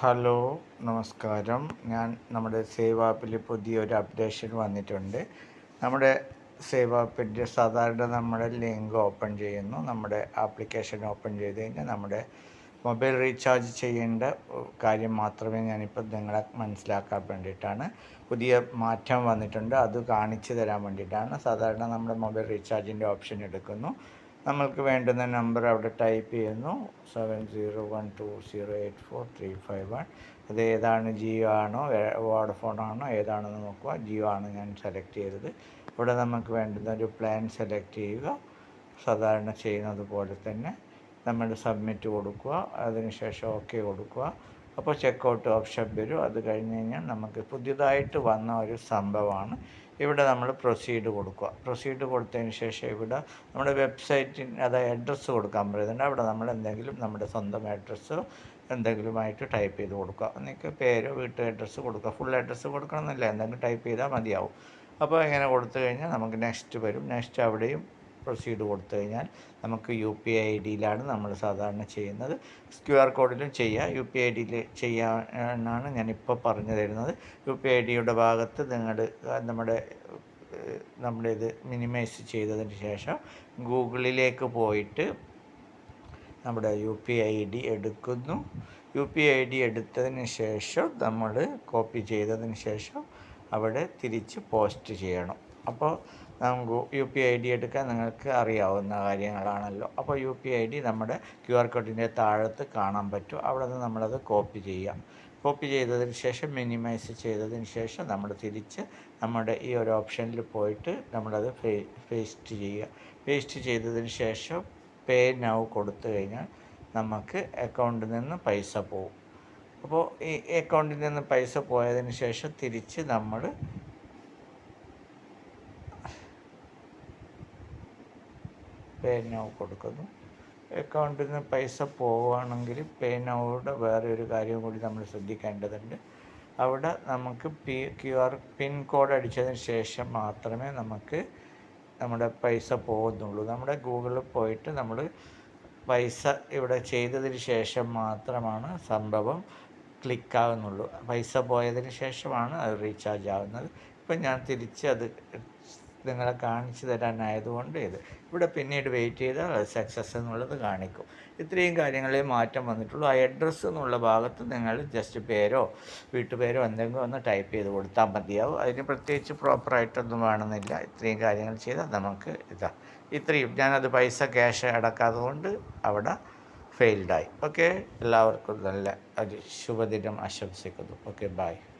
Hello നമസ്കാരം. ഞാൻ നമ്മുടെ സേവ് ആപ്പിൽ പുതിയൊരു അപ്ഡേഷൻ വന്നിട്ടുണ്ട്. നമ്മുടെ സേവ് ആപ്പിന്റെ സാധാരണ നമ്മുടെ ലിങ്ക് ഓപ്പൺ ചെയ്യുന്നു. നമ്മുടെ ആപ്ലിക്കേഷൻ ഓപ്പൺ ചെയ്ത് കഴിഞ്ഞാൽ നമ്മുടെ മൊബൈൽ റീചാർജ് ചെയ്യേണ്ട കാര്യം മാത്രമേ ഞാനിപ്പോൾ നിങ്ങളെ മനസ്സിലാക്കാൻ വേണ്ടിയിട്ടാണ്. പുതിയ മാറ്റം വന്നിട്ടുണ്ട്. അത് കാണിച്ചു തരാൻ വേണ്ടിയിട്ടാണ്. സാധാരണ നമ്മുടെ മൊബൈൽ റീചാർജിന്റെ ഓപ്ഷൻ എടുക്കുന്നു. നമ്മൾക്ക് വേണ്ടുന്ന നമ്പർ അവിടെ ടൈപ്പ് ചെയ്യുന്നു. Seven zero one two zero eight four three five one അത് ഏതാണ് ജിയോ ആണോ വോഡഫോൺ ആണോ ഏതാണെന്ന് നോക്കുക. ജിയോ ആണ് ഞാൻ സെലക്ട് ചെയ്തത്. ഇവിടെ നമുക്ക് വേണ്ടുന്ന ഒരു പ്ലാൻ സെലക്ട് ചെയ്യുക. സാധാരണ ചെയ്യുന്നത് പോലെ തന്നെ നമ്മൾ സബ്മിറ്റ് കൊടുക്കുക. അതിനുശേഷം ഓക്കെ കൊടുക്കുക. അപ്പോൾ ചെക്ക് ഔട്ട് ഓപ്ഷൻ വരും. അത് കഴിഞ്ഞ് കഴിഞ്ഞാൽ നമുക്ക് പുതിയതായിട്ട് വന്ന ഒരു സംഭവമാണ്. ഇവിടെ നമ്മൾ പ്രൊസീഡ് കൊടുക്കുക. പ്രൊസീഡ് കൊടുത്തതിന് ശേഷം ഇവിടെ നമ്മുടെ വെബ്സൈറ്റിന് അതായത് അഡ്രസ്സ് കൊടുക്കാൻ പറയുന്നുണ്ട്. അവിടെ നമ്മൾ എന്തെങ്കിലും നമ്മുടെ സ്വന്തം അഡ്രസ്സോ എന്തെങ്കിലുമായിട്ട് ടൈപ്പ് ചെയ്ത് കൊടുക്കുക. നിങ്ങൾക്ക് പേരോ വീട്ടു അഡ്രസ്സ് കൊടുക്കുക. ഫുൾ അഡ്രസ്സ് കൊടുക്കണമെന്നില്ല. എന്തെങ്കിലും ടൈപ്പ് ചെയ്താൽ മതിയാവും. അപ്പോൾ ഇങ്ങനെ കൊടുത്തു കഴിഞ്ഞാൽ നമുക്ക് നെക്സ്റ്റ് വരും. നെക്സ്റ്റ് അവിടെയും പ്രൊസീഡ് കൊടുത്തു കഴിഞ്ഞാൽ നമുക്ക് യു പി ഐ ഐ ഡിയിലാണ് നമ്മൾ സാധാരണ ചെയ്യുന്നത്. ക്യു ആർ കോഡിലും ചെയ്യാം. യു പി ഐ ഡിയിൽ ചെയ്യാനാണ് ഞാനിപ്പോൾ പറഞ്ഞു തരുന്നത്. യു പി ഐ ഡിയുടെ ഭാഗത്ത് നിങ്ങൾ നമ്മുടെ നമ്മുടെ ഇത് മിനിമൈസ് ചെയ്തതിന് ശേഷം ഗൂഗിളിലേക്ക് പോയിട്ട് നമ്മുടെ യു പി ഐ ഡി എടുക്കുന്നു. യു പി ഐ ഡി എടുത്തതിന് ശേഷം നമ്മൾ കോപ്പി ചെയ്തതിന് ശേഷം അവിടെ തിരിച്ച് പോസ്റ്റ് ചെയ്യണം. അപ്പോൾ നമുക്ക് യു പി ഐ ഡി എടുക്കാൻ നിങ്ങൾക്ക് അറിയാവുന്ന കാര്യങ്ങളാണല്ലോ. അപ്പോൾ യു പി ഐ ഡി നമ്മുടെ ക്യു ആർ കോഡിന്റെ താഴത്ത് കാണാൻ പറ്റും. അവിടെ നിന്ന് നമ്മളത് കോപ്പി ചെയ്യാം. കോപ്പി ചെയ്തതിന് ശേഷം മിനിമൈസ് ചെയ്തതിന് ശേഷം നമ്മൾ തിരിച്ച് നമ്മുടെ ഈ ഒരു ഓപ്ഷനിൽ പോയിട്ട് നമ്മളത് പേസ്റ്റ് ചെയ്യുക. പേസ്റ്റ് ചെയ്തതിന് ശേഷം പേ നൗ കൊടുത്തു കഴിഞ്ഞാൽ നമുക്ക് അക്കൗണ്ടിൽ നിന്ന് പൈസ പോകും. അപ്പോൾ ഈ അക്കൗണ്ടിൽ നിന്ന് പൈസ പോയതിന് ശേഷം തിരിച്ച് നമ്മൾ പേ നൗ കൊടുക്കുന്നു. അക്കൗണ്ടിൽ നിന്ന് പൈസ പോവുകയാണെങ്കിൽ പേ നൗയുടെ വേറെ ഒരു കാര്യം കൂടി നമ്മൾ ശ്രദ്ധിക്കേണ്ടതുണ്ട്. അവിടെ നമുക്ക് P Q R pin code അടിച്ചതിന് ശേഷം മാത്രമേ നമുക്ക് നമ്മുടെ പൈസ പോകുന്നുള്ളൂ. നമ്മുടെ ഗൂഗിളിൽ പോയിട്ട് നമ്മൾ പൈസ ഇവിടെ ചെയ്തതിന് ശേഷം മാത്രമാണ് സംഭവം ക്ലിക്കാകുന്നുള്ളൂ പൈസ പോയതിന് ശേഷമാണ് അത് റീചാർജ് ആവുന്നത്. ഇപ്പം ഞാൻ തിരിച്ച് അത് നിങ്ങളെ കാണിച്ചു തരാനായതുകൊണ്ട് ഇത്. ഇവിടെ പിന്നീട് വെയിറ്റ് ചെയ്താൽ അത് സക്സസ് എന്നുള്ളത് കാണിക്കും. ഇത്രയും കാര്യങ്ങളെ മാറ്റം വന്നിട്ടുള്ളൂ. ആ അഡ്രസ്സ് എന്നുള്ള ഭാഗത്ത് നിങ്ങൾ ജസ്റ്റ് പേരോ വീട്ടുപേരോ എന്തെങ്കിലും ഒന്ന് ടൈപ്പ് ചെയ്ത് കൊടുത്താൽ മതിയാവും. അതിന് പ്രത്യേകിച്ച് പ്രോപ്പറായിട്ടൊന്നും വേണമെന്നില്ല. ഇത്രയും കാര്യങ്ങൾ ചെയ്താൽ നമുക്ക് ഇതാ. ഇത്രയും. ഞാനത് പൈസ ക്യാഷ് അടക്കാതെ കൊണ്ട് അവിടെ ഫെയിൽഡായി ഓക്കെ എല്ലാവർക്കും നല്ല ഒരു ശുഭദിനം ആശംസിക്കുന്നു. Okay bye